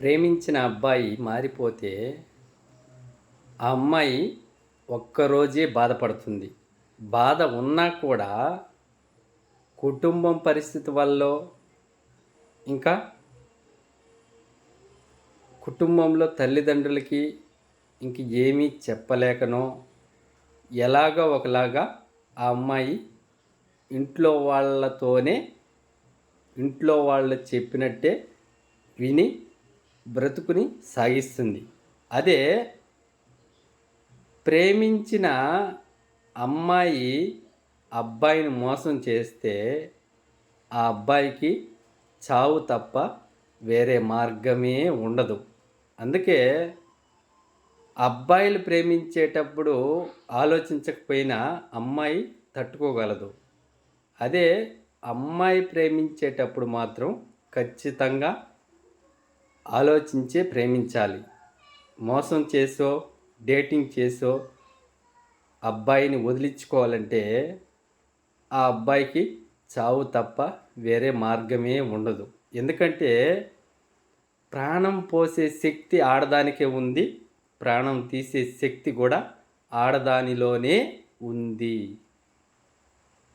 ప్రేమించిన అబ్బాయి మారిపోతే ఆ అమ్మాయి ఒక్కరోజే బాధపడుతుంది. బాధ ఉన్నా కూడా కుటుంబం పరిస్థితి వల్ల ఇంకా కుటుంబంలో తల్లిదండ్రులకి ఇంక ఏమీ చెప్పలేకనో ఎలాగో ఒకలాగా ఆ అమ్మాయి ఇంట్లో వాళ్ళతోనే ఇంట్లో వాళ్ళు చెప్పినట్టే విని బ్రతుకుని సాగిస్తుంది. అదే ప్రేమించిన అమ్మాయి అబ్బాయిని మోసం చేస్తే ఆ అబ్బాయికి చావు తప్ప వేరే మార్గమే ఉండదు. అందుకే అబ్బాయిలు ప్రేమించేటప్పుడు ఆలోచించకపోయినా అమ్మాయి తట్టుకోగలదు. అదే అమ్మాయి ప్రేమించేటప్పుడు మాత్రం ఖచ్చితంగా ఆలోచించే ప్రేమించాలి. మోసం చేసో డేటింగ్ చేసో అబ్బాయిని వదిలించుకోవాలంటే ఆ అబ్బాయికి చావు తప్ప వేరే మార్గమే ఉండదు. ఎందుకంటే ప్రాణం పోసే శక్తి ఆడదానికే ఉంది. ప్రాణం తీసే శక్తి కూడా ఆడదానిలోనే ఉంది.